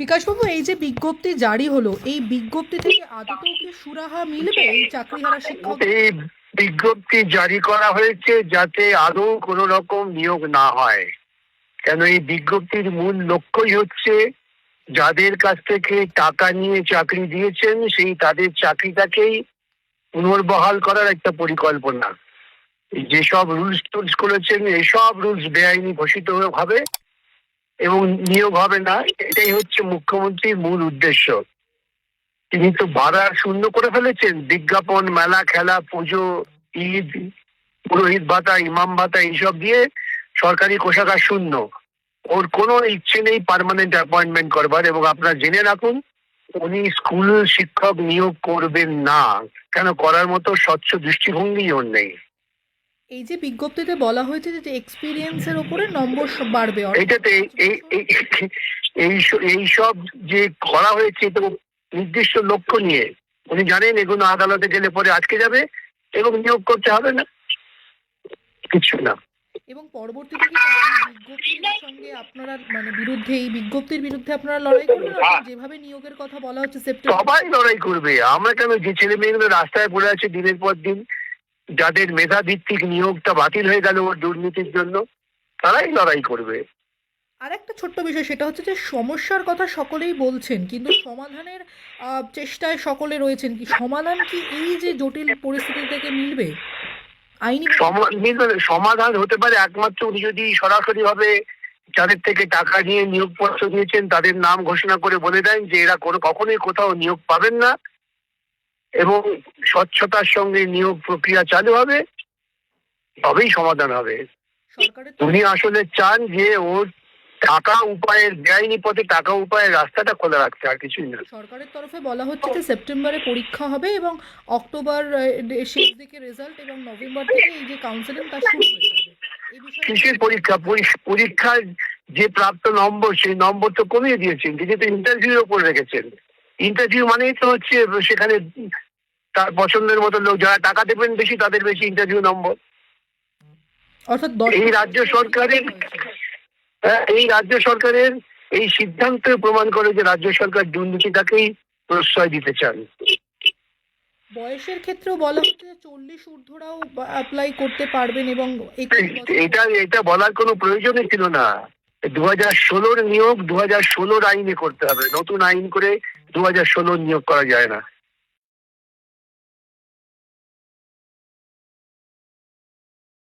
বিকাশবাবু, এই যে বিজ্ঞপ্তি জারি হলো, এই বিজ্ঞপ্তি থেকে আদতেও কি সুরাহা মিলবে এই চাকরিহারা শিক্ষক? এই বিজ্ঞপ্তি জারি করা হয়েছে যাতে আদৌ কোনো রকম নিয়োগ না হয়। কেন এই বিজ্ঞপ্তির মূল লক্ষ্যই হচ্ছে যাদের কাছ থেকে টাকা নিয়ে চাকরি দিয়েছেন, সেই তাদের চাকরিটাকেই পুনর্বহাল করার একটা পরিকল্পনা। যেসব রুলস টুলস করেছেন, এসব রুলস বেআইনি ঘোষিত হবে এবং নিয়োগ হবে না, এটাই হচ্ছে মুখ্যমন্ত্রীর মূল উদ্দেশ্য। তিনি তো ভাড়া শূন্য করে ফেলেছেন, বিজ্ঞাপন, মেলা, খেলা, পুজো, ঈদ, পুরোহিত ভাতা, ইমাম ভাতা, এইসব দিয়ে সরকারি কোষাগার শূন্য। ওর কোনো ইচ্ছে নেই পার্মানেন্ট অ্যাপয়েন্টমেন্ট করবার এবং আপনারা জেনে রাখুন, উনি স্কুল শিক্ষক নিয়োগ করবেন না। কেন? করার মতো স্বচ্ছ দৃষ্টিভঙ্গি ওর নেই। এই যে বিজ্ঞপ্তিতে বলা হয়েছে যে এক্সপিরিয়েন্সের উপরে নম্বর সব বাড়বে এইটাতে এই এই এই- সব যে করা হয়েছে তো নির্দিষ্ট লক্ষ্য নিয়ে। উনি জানেন এগুলো আদালতে গেলে পরে আটকে যাবে এবং নিয়োগ করতে হবে না। কিছু না। এবং পরবর্তীতে কি বিজ্ঞপ্তির সঙ্গে আপনারা মানে বিরুদ্ধে এই বিজ্ঞপ্তির বিরুদ্ধে আপনারা লড়াই করবেন? যেভাবে নিয়োগের কথা বলা হচ্ছে সেপ্টেম্বর সবাই লড়াই করবে। আমরা কেন যে ছেলে মেয়েগুলো রাস্তায় পড়ে আছে দিনের পর দিন যাদের মেধা ভিত্তিক নিয়োগটা বাতিল হয়ে গেল ওর দুর্নীতির জন্য তারাই লড়াই করবে। আর একটা ছোট্ট বিষয় সেটা হচ্ছে যে সমস্যার কথা সকলেই বলছেন কিন্তু সমাধানের চেষ্টায় সকলে রয়েছেন কি? সমাধান কি এই যে জটিল পরিস্থিতি থেকে মিলবে? আইনি সমাধান হতে পারে একমাত্র উনি যদি সরাসরি ভাবে যাদের থেকে টাকা নিয়ে নিয়োগপত্র দিয়েছেন তাদের নাম ঘোষণা করে বলে দেন যে এরা কোনো কখনোই কোথাও নিয়োগ পাবেন না। এবং স্বচ্ছতার সঙ্গে নিয়োগ প্রক্রিয়া চালু হবে তবেই সমাধান হবে। উনি আসলে চান যে ওর টাকা উপায়ের বেআইনি পথে টাকা উপায়ের রাস্তাটা খোলা রাখতে আর কিছুই না। সরকারের তরফে বলা হচ্ছে যে সেপ্টেম্বরে পরীক্ষা হবে এবং অক্টোবর শেষ দিকে রেজাল্ট এবং নভেম্বর থেকে এই যে কাউন্সেলিং তা শুরু হয়ে যাবে। কিসের পরীক্ষা? পরীক্ষার যে প্রাপ্ত নম্বর সেই নম্বর তো কমিয়ে দিয়েছেন তিনি তো ইন্টারভিউ ওপর রেখেছেন। ইন্টারভিউ মানেই তো হচ্ছে সেখানে তার পছন্দের মতো লোক যারা টাকা দেবেন বেশি তাদের বেশি ইন্টারভিউ নম্বর। অর্থাৎ এই রাজ্য সরকারের হ্যাঁ, এই রাজ্য সরকারের এই সিদ্ধান্ত প্রমাণ করে যে রাজ্য সরকার দুর্নীতিটাকেই প্রশ্রয় দিতে চান। বয়সের ক্ষেত্রেও বলা হচ্ছে চল্লিশ ঊর্ধ্বরাও অ্যাপ্লাই করতে পারবেন এবং এটা এটা বলার কোনো প্রয়োজনই ছিল না। দু হাজার ষোলোর নিয়োগ দু হাজার ষোলোর আইনে করতে হবে। নতুন আইন করে দু হাজার ষোলোর নিয়োগ করা যায় না।